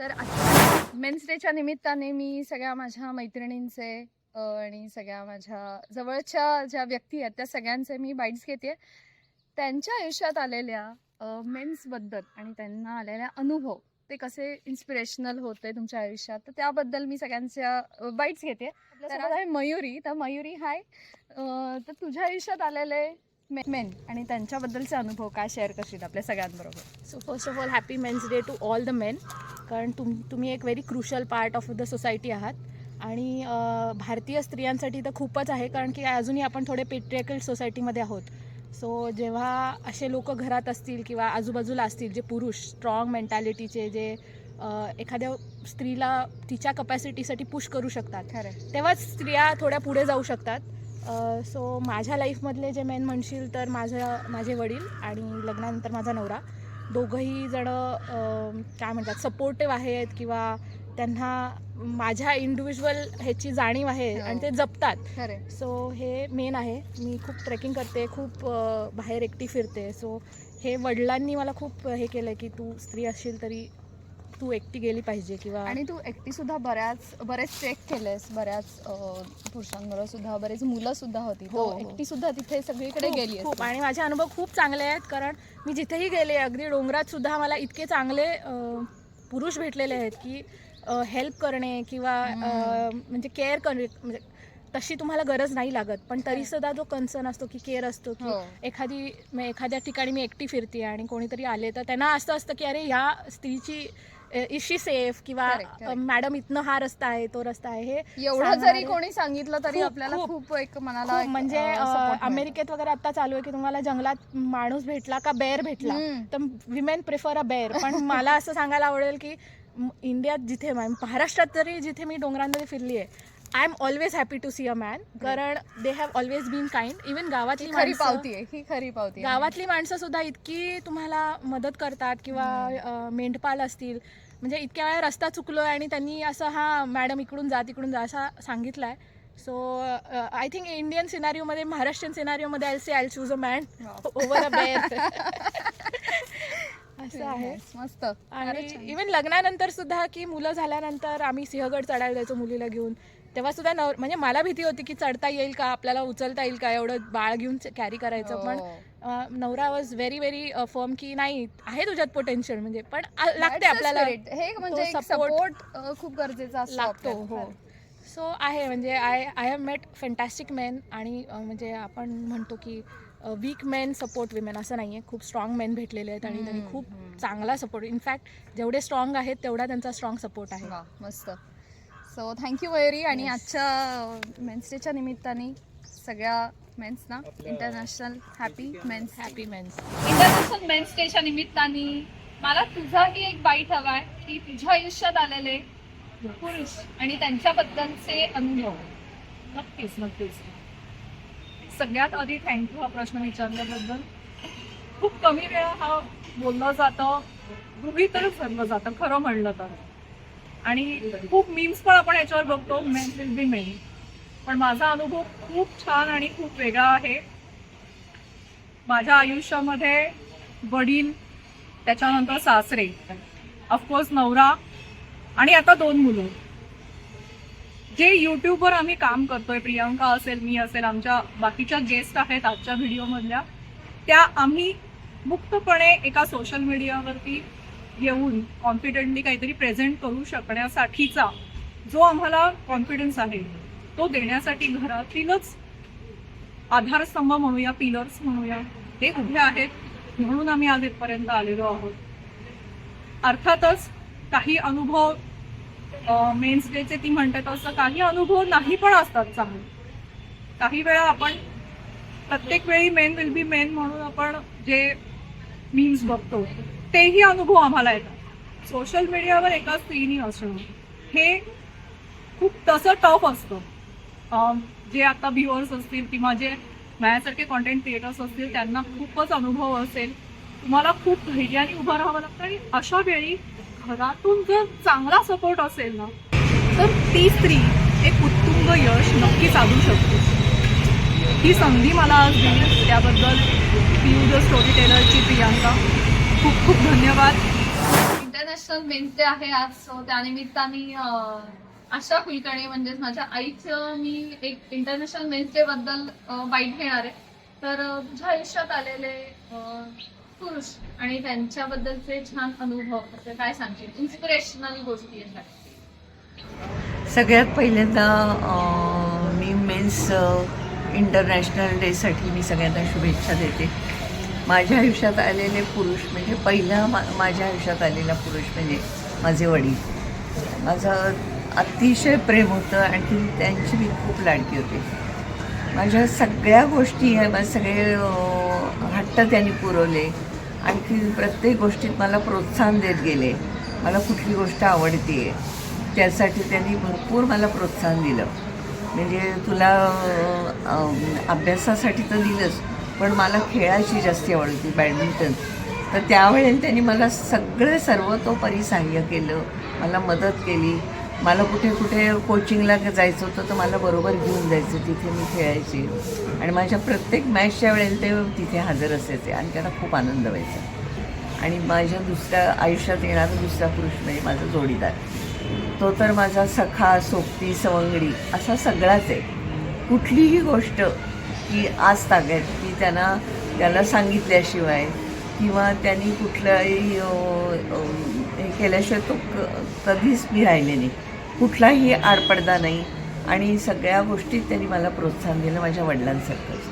तर मेन्स डेच्या निमित्ताने मी सगळ्या माझ्या मैत्रिणींचे आणि सगळ्या माझ्या जवळच्या ज्या व्यक्ती आहेत त्या सगळ्यांचे मी बाईट्स घेते त्यांच्या आयुष्यात आलेल्या मेन्सबद्दल आणि त्यांना आलेल्या अनुभव ते कसे इन्स्पिरेशनल होते तुमच्या आयुष्यात तर त्याबद्दल मी सगळ्यांच्या बाईट्स घेते आपल्यासोबत आहे मयुरी तर मयुरी हाय तर तुझ्या आयुष्यात आलेले मेन आणि त्यांच्याबद्दलचे अनुभव काय शेअर करशील आपल्या सगळ्यांबरोबर? So first of all happy men's day to all the men कारण तुम तुम्ही एक very crucial part of the society आहात. आणि भारतीय स्त्रियांसाठी तर खूपच आहे कारण की अजूनही आपण थोडे पेट्रियकल सोसायटीमध्ये आहोत. सो जेव्हा असे लोक घरात असतील किंवा आजूबाजूला असतील जे पुरुष स्ट्रॉंग मेंटॅलिटीचे जे एखाद्या स्त्रीला तिच्या कपॅसिटीसाठी पुश करू शकतात खरं तेव्हाच स्त्रिया थोड्या पुढे जाऊ शकतात. सो माझ्या लाईफमधले जे मेन म्हणशील तर माझं माझे वडील आणि लग्नानंतर माझा नवरा. दोघंही जण काय म्हणतात सपोर्टिव्ह आहेत किंवा त्यांना माझ्या इंडिव्हिज्युअल ह्याची जाणीव आहे हो. आणि ते जपतात. सो हे मेन आहे. मी खूप ट्रेकिंग करते खूप बाहेर एकटी फिरते. सो हे वडिलांनी मला खूप हे केलं की तू स्त्री असशील तरी तू एकटी गेली पाहिजे किंवा आणि तू एकटी सुद्धा बऱ्याच बरेच ट्रेक केलेस बऱ्याच पुरुषांबरोबर सुद्धा बरेच मुलं सुद्धा होती. हो, हो. एकटी सुद्धा तिथे सगळीकडे गेली खूप. आणि माझे अनुभव खूप चांगले आहेत कारण मी जिथेही गेले अगदी डोंगरात सुद्धा मला इतके चांगले पुरुष भेटलेले आहेत की हेल्प करणे किंवा म्हणजे केअर करणे म्हणजे तशी तुम्हाला गरज नाही लागत. पण तरी सुद्धा जो कन्सर्न असतो की केअर असतो की हो. एखादी एखाद्या ठिकाणी मी एकटी फिरते आणि कोणीतरी आले तर त्यांना असं असतं की अरे ह्या स्त्रीची इशी सेफ किंवा Correct. मॅडम इथनं हा रस्ता आहे तो रस्ता आहे हे एवढं जरी सांगणारे- कोणी सांगितलं तरी खूप- आपल्याला खूप- खूप एक मनाला खूप एक, म्हणजे अ, अ, support मिळतो. अमेरिकेत वगैरे आता चालू आहे की तुम्हाला जंगलात माणूस भेटला का बेअर भेटला हम्म. तर विमेन प्रिफर अ बेअर पण मला असं सांगायला आवडेल की म- इंडियात जिथे मा- महाराष्ट्रात जरी जिथे मी डोंगरांमध्ये फिरली आहे I am always happy to see a man कारण they have always been kind even गावातली खरी पावती आहे ही खरी पावती आहे. गावातली माणसं सुद्धा इतकी तुम्हाला मदत करतात किंवा मेंढपाल असतील. म्हणजे इतक्या वेळा रस्ता चुकलोय आणि त्यांनी असं हा मॅडम इकडून जा तिकडून जा असा सांगितलाय. सो आय थिंक इंडियन सिनारिओमध्ये Maharashtrian सिनारिओमध्ये I say I choose a man. Over a bear असं आहे. मस्त. आणि. इवन लग्नानंतर सुद्धा की मुलं झाल्यानंतर आम्ही सिंहगड चढायला जायचो मुलीला घेऊन. तेव्हा सुद्धा नव म्हणजे मला भीती होती की चढता येईल का आपल्याला उचलता येईल का एवढं बाळ घेऊन कॅरी करायचं पण हो. अ, नवरा वॉज व्हेरी व्हेरी फर्म की नाही आहे तुझ्यात पोटेन्शियल म्हणजे पण आ- That's लागते the आपल्याला spirit. हे म्हणजे support सपोर्ट खूप गरजेचा असतो लागतो आपल्याला. हो सो आहे म्हणजे I I have met fantastic men आणि अ, म्हणजे आपण म्हणतो की वीक मेन सपोर्ट विमेन असं नाही आहे खूप स्ट्रॉंग मेन भेटलेले आहेत आणि त्यांनी खूप. चांगला सपोर्ट इनफॅक्ट जेवढे स्ट्रॉंग आहेत तेवढा त्यांचा स्ट्रॉंग सपोर्ट आहे वा मस्त सो थँक्यू मयुरी आणि. आजच्या मेन्स डेच्या निमित्ताने सगळ्या मेन्सना international happy men's happy men's international men's डेच्या निमित्ताने मला तुझाही एक बाईट हवाय की तुझ्या आयुष्यात आलेले पुरुष आणि त्यांच्याबद्दलचे अनुभव. नक्कीच नक्कीच. सगळ्यात आधी थँक्यू हा प्रश्न विचारल्याबद्दल. खूप कमी वेळा हा बोललं जातं गृहीतच धरलं जातं खरं म्हणलं तर. आणि खूप मीम्स पण आपण याच्यावर बघतो मेन विल बी मेन पण माझा अनुभव खूप छान आणि खूप वेगळा आहे. माझ्या आयुष्यामध्ये वडील त्याच्यानंतर सासरे ऑफकोर्स नवरा आणि आता दोन मुलं. जे युट्यूबवर आम्ही काम करतोय प्रियांका असेल मी असेल आमच्या बाकीच्या गेस्ट आहेत आजच्या व्हिडिओमधल्या त्या आम्ही मुक्तपणे एका सोशल मीडियावरती येऊन कॉन्फिडेंटली काहीतरी प्रेझेंट करू शकण्यासाठीचा जो आम्हाला कॉन्फिडन्स आहे तो देण्यासाठी घरातीलच आधारस्तंभ म्हणूया पिलर्स म्हणूया ते उभे आहेत म्हणून आम्ही आज इथपर्यंत आलेलो आहोत. अर्थातच काही अनुभव मेन्स डेचे ती म्हणतात असं काही अनुभव नाही पण असतात चांगले. काही वेळा आपण प्रत्येक वेळी मेन विल बी मेन म्हणून आपण जे मीम्स बघतो तेही अनुभव आम्हाला येतात. सोशल मीडियावर एका स्त्रीनी असणं हे खूप तसं टफ असतं. जे आता व्ह्युअर्स असतील किंवा जे माझ्यासारखे कॉन्टेंट क्रिएटर्स असतील त्यांना खूपच अनुभव असेल. तुम्हाला खूप धैर्याने उभं राहावं लागतं आणि अशा वेळी घरातून जर चांगला सपोर्ट असेल ना तर ती स्त्री एक उत्तुंग यश नक्की साधू शकते. ही संधी मला आज दिली. त्याबद्दल पी यू द स्टोरी टेलरची प्रियांका. खूप खूप धन्यवाद. इंटरनॅशनल मेन्स डे आहे आज सो त्यानिमित्ताने आशा कुलकर्णी म्हणजेच माझ्या आईचं मी एक इंटरनॅशनल मेन्स डे बद्दल बाईट घेणार आहे. तर तुझ्या आयुष्यात आलेले पुरुष आणि त्यांच्याबद्दलचे छान अनुभव असे काय सांगशील? इन्स्पिरेशनल गोष्टी अशा. सगळ्यात पहिल्यांदा मी मेन्स इंटरनॅशनल डेसाठी मी सगळ्यांना शुभेच्छा देते. माझ्या आयुष्यात आलेले पुरुष म्हणजे पहिला मा माझ्या आयुष्यात आलेला पुरुष म्हणजे माझे वडील. माझं अतिशय प्रेम होतं आणखी त्यांची मी खूप लाडकी होती. माझ्या सगळ्या गोष्टी आहे माझे सगळे हट्ट त्यांनी पुरवले. आणखी प्रत्येक गोष्टीत मला प्रोत्साहन देत गेले. मला कुठली गोष्ट आवडते आहे त्यासाठी त्यांनी भरपूर मला प्रोत्साहन दिलं. म्हणजे तुला अभ्यासासाठी तर दिलंच. पण मला खेळाची जास्ती आवड होती बॅडमिंटन तर त्यावेळेला त्यांनी मला सगळं सर्वतोपरी सहाय्य केलं मला मदत केली. मला कुठे कुठे कोचिंगला जायचं होतं तर मला बरोबर घेऊन जायचं तिथे मी खेळायची. आणि माझ्या प्रत्येक मॅचच्या वेळेला ते तिथे हजर असायचे आणि त्यांना खूप आनंद व्हायचा. आणि माझ्या दुसऱ्या आयुष्यात येणारा दुसरा पुरुष म्हणजे माझा जोडीदार. तो तर माझा सखा सोबती सवंगडी असा सगळाच आहे. कुठलीही गोष्ट की आज ताग्यात त्यांना त्याला सांगितल्याशिवाय किंवा त्यांनी कुठलंही हे केल्याशिवाय तो क कधीच मी राहिले नाही. कुठलाही आडपडदा नाही. आणि सगळ्या गोष्टीत त्यांनी मला प्रोत्साहन दिलं माझ्या वडिलांसारखंच.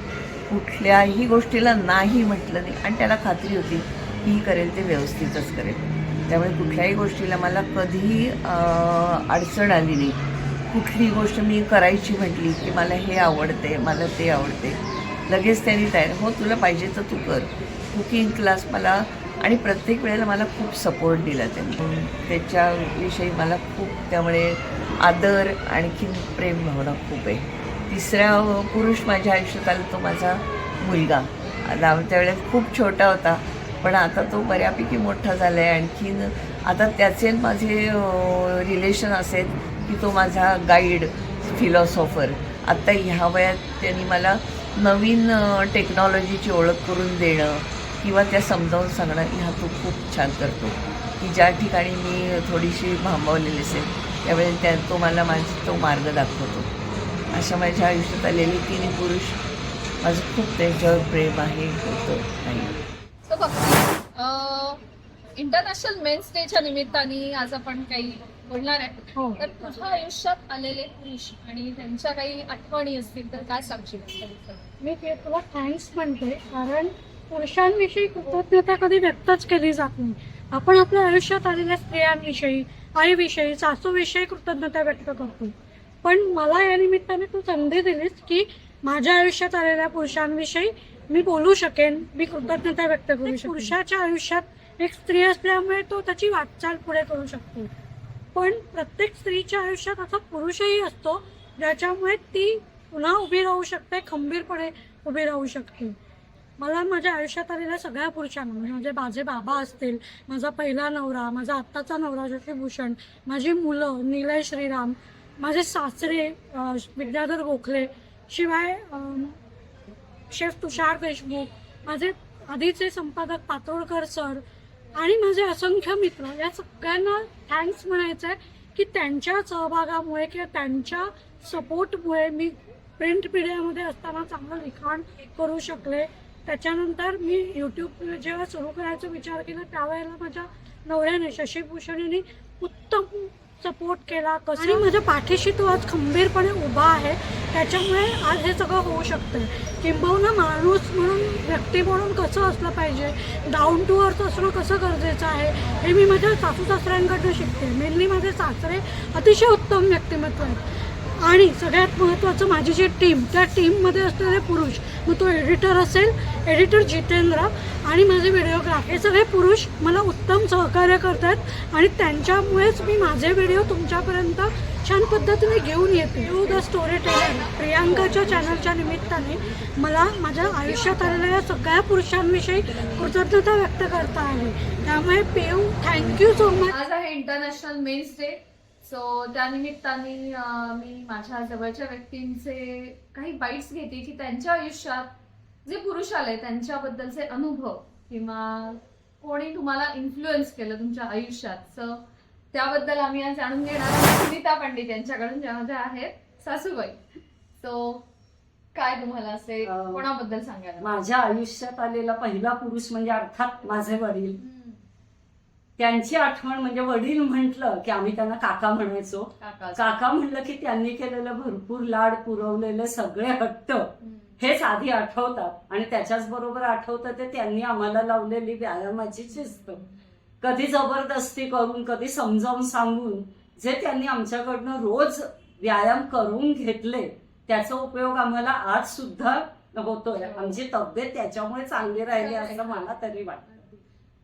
कुठल्याही गोष्टीला नाही म्हटलं नाही. आणि त्याला खात्री होती की ही करेल ते व्यवस्थितच करेल. त्यामुळे कुठल्याही गोष्टीला मला कधीही अडचण आली नाही. कुठली गोष्ट मी करायची म्हटली की मला हे आवडते मला ते आवडते लगेच त्यांनी तयार हो तुला पाहिजे तर तू कर. कुकिंग क्लास मला आणि प्रत्येक वेळेला मला खूप सपोर्ट दिला त्यांनी. त्याच्याविषयी मला खूप त्यामुळे आदर आणखीन प्रेम भावना खूप आहे. तिसरा पुरुष माझ्या आयुष्यात आला तो माझा मुलगा. आता त्यावेळेस खूप छोटा होता पण आता तो बऱ्यापैकी मोठा झाला आहे आणखीन आता त्याचे माझे रिलेशन असेल की तो माझा गाईड फिलॉसॉफर आत्ता ह्या वयात त्यांनी मला नवीन टेक्नॉलॉजीची ओळख करून देणं किंवा त्या समजावून सांगणं ह्या तो खूप छान करतो. की ज्या ठिकाणी मी थोडीशी भांबवलेली असेल त्यावेळी त्या तो मला माझा तो मार्ग दाखवतो. अशा माझ्या आयुष्यात आलेले तिन्ही पुरुष माझं खूप त्यांच्यावर प्रेम आहे होतं नाही. बघ इंटरनॅशनल मेन्स डेच्या निमित्ताने आज आपण काही बोलणार आहे. हो. तर तुझ्या आयुष्यात आलेले पुरुष आणि त्यांच्या काही आठवणी असतील तर काय सांगशील? मी ते तुला थँक्स म्हणते कारण पुरुषांविषयी कृतज्ञता कधी व्यक्तच केली जात नाही. आपण आपल्या आयुष्यात आलेल्या स्त्रियांविषयी आईविषयी सासूविषयी कृतज्ञता व्यक्त करतो. पण मला या निमित्ताने तू संधी दिलीस की माझ्या आयुष्यात आलेल्या पुरुषांविषयी मी बोलू शकेन मी कृतज्ञता व्यक्त करू शकेन. पुरुषाच्या आयुष्यात एक स्त्री असल्यामुळे तो त्याची वाटचाल पुढे करू शकतो. पण प्रत्येक स्त्रीच्या आयुष्यात असा पुरुषही असतो ज्याच्यामुळे ती पुन्हा उभी राहू शकते खंबीरपणे उभी राहू शकते. मला माझ्या आयुष्यात आलेल्या सगळ्या पुरुषांना म्हणजे माझे माझे बाबा असतील माझा पहिला नवरा माझा आत्ताचा नवरा शशीभूषण माझी मुलं निलय श्रीराम माझे सासरे विद्याधर गोखले शिवाय शेफ तुषार देशमुख माझे आधीचे संपादक पातोळकर सर आणि माझे असंख्य मित्र या सगळ्यांना थँक्स म्हणायचं आहे की त्यांच्या सहभागामुळे किंवा त्यांच्या सपोर्टमुळे मी प्रिंट मीडियामध्ये असताना चांगलं लिखाण करू शकले. त्याच्यानंतर मी यूट्यूब जेव्हा सुरू करायचा विचार केला त्यावेळेला माझ्या नवऱ्याने शशीभूषण यांनी उत्तम सपोर्ट केला कसं? आणि माझ्या पाठीशी तो आज खंबीरपणे उभा आहे. त्याच्यामुळे आज हे सगळं होऊ शकतं किंबहुना माणूस म्हणून व्यक्ती म्हणून कसं असलं पाहिजे? डाऊन टू अर्थ असणं कसं गरजेचं आहे? हे मी माझ्या सासू सासऱ्यांकडनं शिकते. मेनली माझे सासरे अतिशय उत्तम व्यक्तिमत्व आहेत. आणि सगळ्यात महत्त्वाचं माझी जी टीम त्या टीममध्ये असणारे पुरुष मग तो एडिटर असेल एडिटर जितेंद्र आणि माझे व्हिडिओग्राफ हे सगळे पुरुष मला उत्तम सहकार्य करतात आणि त्यांच्यामुळेच मी माझे व्हिडिओ तुमच्यापर्यंत छान पद्धतीने घेऊन येते. टू द स्टोरी टेलर प्रियांकाच्या चॅनलच्या निमित्ताने मला माझ्या आयुष्यात आलेल्या या सगळ्या पुरुषांविषयी कृतज्ञता व्यक्त करता आली. त्यामुळे पेऊ थँक्यू सो मच आज आहे इंटरनॅशनल मेन्स डे सो त्यानिमित्ताने मी माझ्या जवळच्या व्यक्तींचे काही बाईट्स घेते की त्यांच्या आयुष्यात जे पुरुष आले त्यांच्याबद्दलचे अनुभव किंवा कोणी तुम्हाला इन्फ्लुएन्स केलं तुमच्या आयुष्यात. सो त्याबद्दल आम्ही आज जाणून घेणार आहोत. सुनीता पंडित यांच्याकडून ज्या माझ्या आहेत सासूबाई. सो काय तुम्हाला असे कोणाबद्दल सांगायला? माझ्या आयुष्यात आलेला पहिला पुरुष म्हणजे अर्थात माझे वडील. त्यांची आठवण म्हणजे वडील म्हटलं की आम्ही त्यांना काका म्हणायचो. काका काका म्हणलं की त्यांनी केलेलं भरपूर लाड पुरवलेले सगळे हट्ट. हेच आधी आठवतात. आणि त्याच्याच बरोबर आठवतं ते त्यांनी आम्हाला लावलेली व्यायामाची शिस्त. कधी जबरदस्ती करून कधी समजावून सांगून जे त्यांनी आमच्याकडनं रोज व्यायाम करून घेतले त्याचा उपयोग आम्हाला आज सुद्धा होतोय. आमची तब्येत त्याच्यामुळे चांगली राहिली असं मला तरी वाटतं.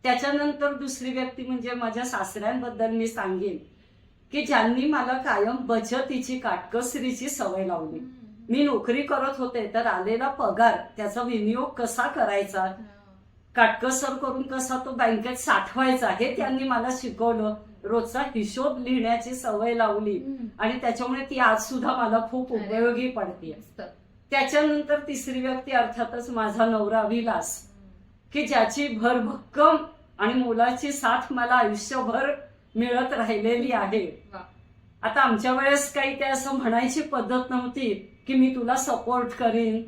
त्याच्यानंतर दुसरी व्यक्ती म्हणजे माझ्या सासऱ्यांबद्दल मी सांगेन की ज्यांनी मला कायम बचतीची काटकसरीची सवय लावली. मी नोकरी करत होते तर आलेला पगार त्याचा विनियोग कसा करायचा? काटकसर करून कसा तो बँकेत साठवायचा हे त्यांनी मला शिकवलं. रोजचा हिशोब लिहिण्याची सवय लावली. आणि त्याच्यामुळे ती आज सुद्धा मला खूप उपयोगी पडते. त्याच्यानंतर तिसरी व्यक्ती अर्थातच माझा नवरा विलास की ज्याची भरभक्कम आणि मुलाची साथ मला आयुष्यभर मिळत राहिलेली आहे. आता आमच्या वेळेस काही ते असं म्हणायची पद्धत नव्हती की मी तुला सपोर्ट करीन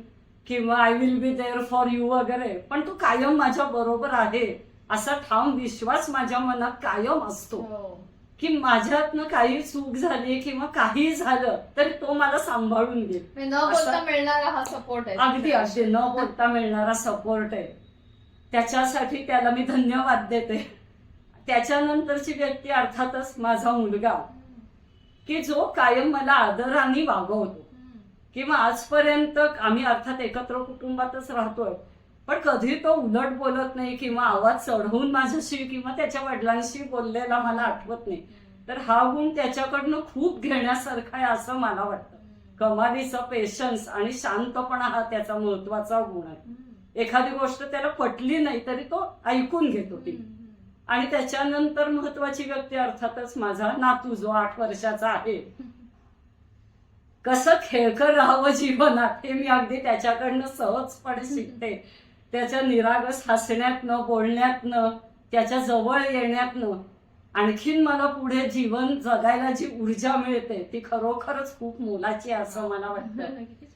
किंवा I will be there for you वगैरे. पण तू कायम माझ्या बरोबर आहे. असा ठाम विश्वास माझ्या मनात कायम असतो. हो. की माझ्यातनं काही चूक झाली किंवा काही झालं तरी तो मला सांभाळून घेईल. म्हणजे न बोलता असं- मिळणारा हा सपोर्ट आहे. अगदी अगदी. न बोलता मिळणारा सपोर्ट आहे. त्याच्यासाठी त्याला मी धन्यवाद देते. त्याच्यानंतरची व्यक्ती अर्थातच माझा मुलगा. की जो कायम मला आदराने वागवतो. किंवा आजपर्यंत आम्ही अर्थात एकत्र कुटुंबातच राहतोय. पण कधी तो उलट बोलत नाही किंवा आवाज चढवून माझ्याशी किंवा त्याच्या वडिलांशी बोललेला मला आठवत नाही. तर हा गुण त्याच्याकडनं खूप घेण्यासारखा आहे असं मला वाटतं. कमालीचा पेशन्स आणि शांतपणा हा त्याचा महत्त्वाचा गुण आहे. एखादी गोष्ट त्याला पटली नाही तरी तो ऐकून घेतो ती. आणि त्याच्यानंतर महत्वाची व्यक्ती अर्थातच माझा नातू जो आठ वर्षाचा आहे. कसं खेळकर राहावं जीवनात हे मी अगदी त्याच्याकडनं सहजपणे शिकते. त्याच्या निरागस हसण्यातनं बोलण्यातनं त्याच्याजवळ येण्यातनं आणखीन मला पुढे जीवन जगायला जी ऊर्जा मिळते ती खरोखरच खूप मोलाची असं मला वाटतं.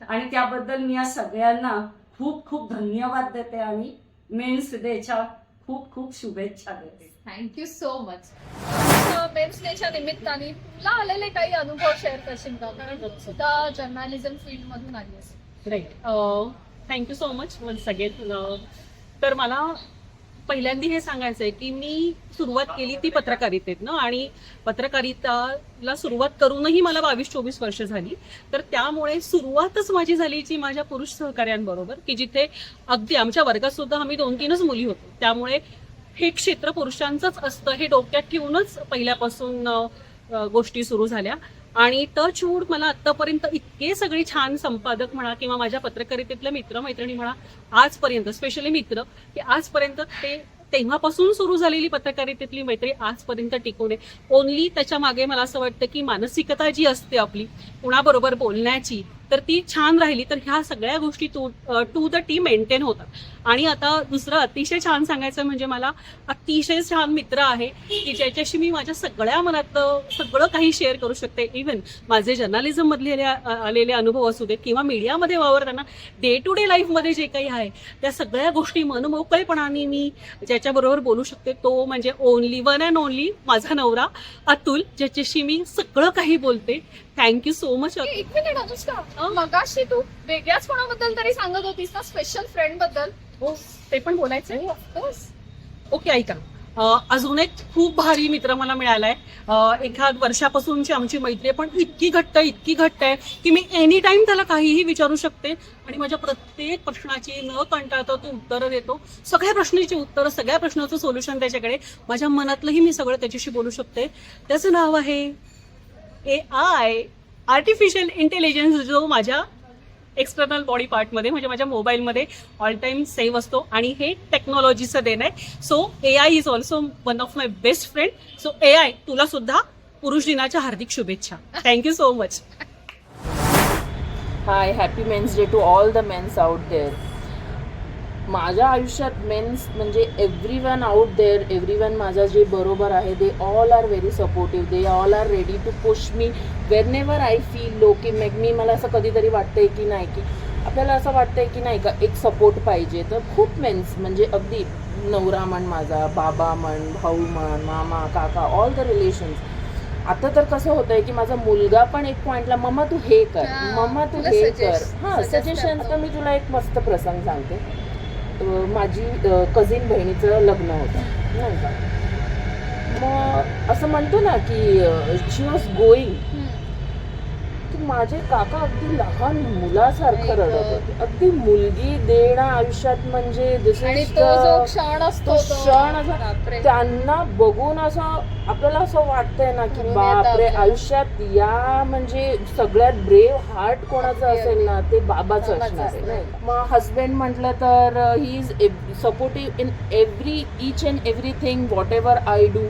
आणि त्याबद्दल मी या सगळ्यांना खूप खूप धन्यवाद देते आणि मेन्स डेच्या खूप खूप शुभेच्छा देते. Thank you so much men's डेच्या निमित्ताने तुला आलेले काही अनुभव शेअर करशील का? कारण तू सुद्धा जर्नालिझम फील्ड मधून आली आहेस. Right thank you so much once again तर मला पहिल्यांदा हे सांगायचं आहे की मी सुरुवात केली ती पत्रकारितेत ना. आणि पत्रकारिताला सुरुवात करूनही मला बावीस चोवीस वर्ष झाली. तर त्यामुळे सुरुवातच माझी झाली जी माझ्या पुरुष सहकार्यांबरोबर की जिथे अगदी आमच्या वर्गात सुद्धा आम्ही दोन तीनच मुली होतो. त्यामुळे हे क्षेत्र पुरुषांचंच असतं. हे डोक्यात ठेवूनच पहिल्यापासून गोष्टी सुरू झाल्या. आणि टच वूड मला आतापर्यंत इतके सगळे छान संपादक म्हणा किंवा माझ्या पत्रकारितेतले मित्रमैत्रिणी म्हणा आजपर्यंत स्पेशली मित्र की आजपर्यंत ते तेव्हापासून सुरू झालेली पत्रकारितेतली मैत्री आजपर्यंत टिकवणे ओनली त्याच्यामागे मला असं वाटतं की मानसिकता जी असते आपली कुणाबरोबर बोलण्याची तर ती छान राहिली. तर ह्या सगळ्या गोष्टी to to the T maintain होतात. आणि आता दुसरं अतिशय छान सांगायचं म्हणजे मला अतिशय छान मित्र आहे की ज्याच्याशी मी माझ्या सगळ्या मनातलं सगळं काही शेअर करू शकते. इव्हन माझे जर्नालिझम मधले आलेले अनुभव असू देत किंवा मीडियामध्ये वावरताना डे टू डे लाईफमध्ये जे काही आहे त्या सगळ्या गोष्टी मनमोकळेपणाने मी ज्याच्याबरोबर बोलू शकते. तो म्हणजे ओनली वन अँड ओनली माझा नवरा अतुल ज्याच्याशी मी सगळं काही बोलते. थँक्यू सो मच एक मिनिट अनुष्का. मगाशी तू वेगळ्याच कोणाबद्दल तरी सांगत होतीस ना स्पेशल फ्रेंडबद्दल? हो ते पण बोलायचं ऑफकोर्स ओके ऐका. अजून एक खूप भारी मित्र मला मिळालाय. एखाद वर्षापासूनची आमची मैत्री पण इतकी घट्ट आहे, इतकी घट्ट आहे की मी एनी टाइम त्याला काहीही विचारू शकते आणि माझ्या प्रत्येक प्रश्नाची न कंटाळता तो उत्तरं देतो. सगळ्या प्रश्नाची उत्तरं सगळ्या प्रश्नाचं सोल्युशन त्याच्याकडे. माझ्या मनातलंही मी सगळं त्याच्याशी बोलू शकते. त्याचं नाव आहे ए आय आर्टिफिशियल इंटेलिजन्स जो माझ्या एक्सटर्नल बॉडी पार्टमध्ये म्हणजे माझ्या मोबाईलमध्ये ऑल टाईम सेव्ह असतो आणि हे टेक्नॉलॉजीचं देण आहे. So A I is also one of my best friend so A I तुला सुद्धा पुरुष दिनाच्या हार्दिक शुभेच्छा. Thank you so much hi happy men's day to all the men's out there माझ्या आयुष्यात मेन्स म्हणजे every one out there every one माझा जे बरोबर आहे they all are very supportive they all are ready to push me whenever I feel low की make me मला असं कधीतरी वाटतंय की नाही की आपल्याला असं वाटतंय की नाही का एक सपोर्ट पाहिजे. तर खूप मेन्स म्हणजे अगदी नवरा म्हण माझा बाबा म्हण भाऊ म्हण मामा काका ऑल द रिलेशन्स आता तर कसं होतंय की माझा मुलगा पण एक पॉइंटला मम्मा तू हे कर मम्मा तू हे कर. हां सजेशन. तर मी तुला एक मस्त प्रसंग सांगते. माझी कझिन बहिणीचं लग्न होतं नाही का मग असं म्हणतो ना की शी वॉज गोईंग. की माझे काका अगदी लहान मुलासारखं रडत. होते अगदी मुलगी देणं आयुष्यात म्हणजे this आणि is तो जो the- क्षण असतो क्षण. त्यांना बघून असं आपल्याला असं वाटतंय ना की बापरे. आयुष्यात या म्हणजे सगळ्यात ब्रेव हार्ट कोणाचं असेल ना ते बाबाचं असणार आहे? मग हस्बंड म्हटलं तर he is supportive in every each and everything whatever I do.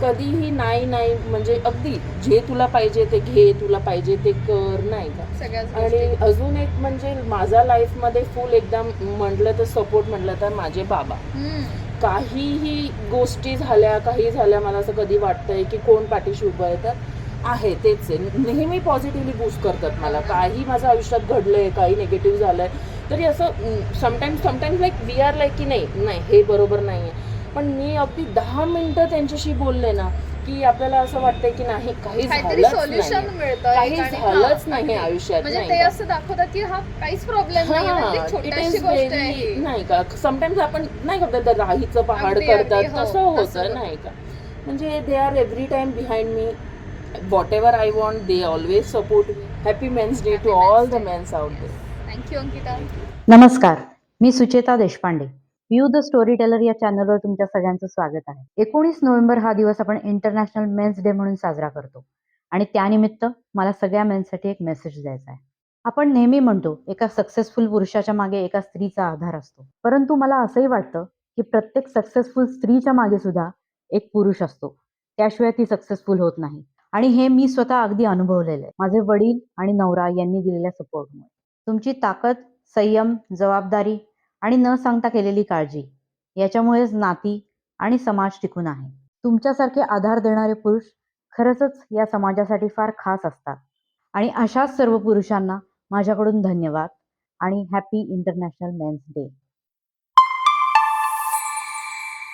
कधीही नाही नाही म्हणजे अगदी जे तुला पाहिजे ते घे तुला पाहिजे ते कर नाही का आणि. अजून एक म्हणजे माझ्या लाईफमध्ये फुल एकदम म्हटलं तर सपोर्ट म्हटलं तर माझे बाबा. काहीही गोष्टी झाल्या काही झाल्या मला असं कधी वाटतंय की कोण पाठीशी उभं आहे तर आहे तेच आहे. नेहमी पॉझिटिव्हली बूस्ट करतात मला. काही माझ्या आयुष्यात घडलंय काही निगेटिव्ह झालंय. तरी असं sometimes sometimes like we are like की नाही नाही हे बरोबर नाही आहे पण मी अगदी दहा मिनटं त्यांच्याशी बोलले ना की आपल्याला असं वाटतंय की नाही काही काहीतरी सोल्युशन मिळतं काही झालंच हा, नाही. आयुष्यात म्हणजे ते का? असं दाखवतात की हा काहीच प्रॉब्लेम नाही हा, ही. नाही का समटाईम्स आपण नाही का आपल्या राहीचं पहाड अगदी, अगदी, करतात हो, तसं होतं. नाही का म्हणजे they are every time behind me whatever I want they always support me happy men's day to all the. Men's out day thank you Ankita नमस्कार मी Sucheta Deshpande U the story teller या चॅनलवर तुमच्या सगळ्यांचं स्वागत आहे. एकोणीस November हा दिवस आपण इंटरनॅशनल मेन्स डे म्हणून साजरा करतो. आणि त्यानिमित्त मला सगळ्या मेन्ससाठी एक मेसेज द्यायचा आहे. आपण नेहमी म्हणतो एका सक्सेसफुल पुरुषाच्या मागे एका स्त्रीचा आधार असतो. परंतु मला असंही वाटतं की प्रत्येक सक्सेसफुल स्त्रीच्या मागे सुद्धा एक पुरुष असतो. त्याशिवाय ती सक्सेसफुल होत नाही. आणि हे मी स्वतः अगदी अनुभवलेलं आहे. माझे वडील आणि नवरा यांनी दिलेल्या सपोर्टमुळे तुमची ताकद संयम जबाबदारी आणि न सांगता केलेली काळजी. याच्यामुळेच नाती आणि समाज टिकून आहे. तुमच्यासारखे आधार देणारे पुरुष खरंच या समाजासाठी फार खास असतात. आणि अशाच सर्व पुरुषांना माझ्याकडून धन्यवाद आणि हॅपी इंटरनॅशनल मेन्स डे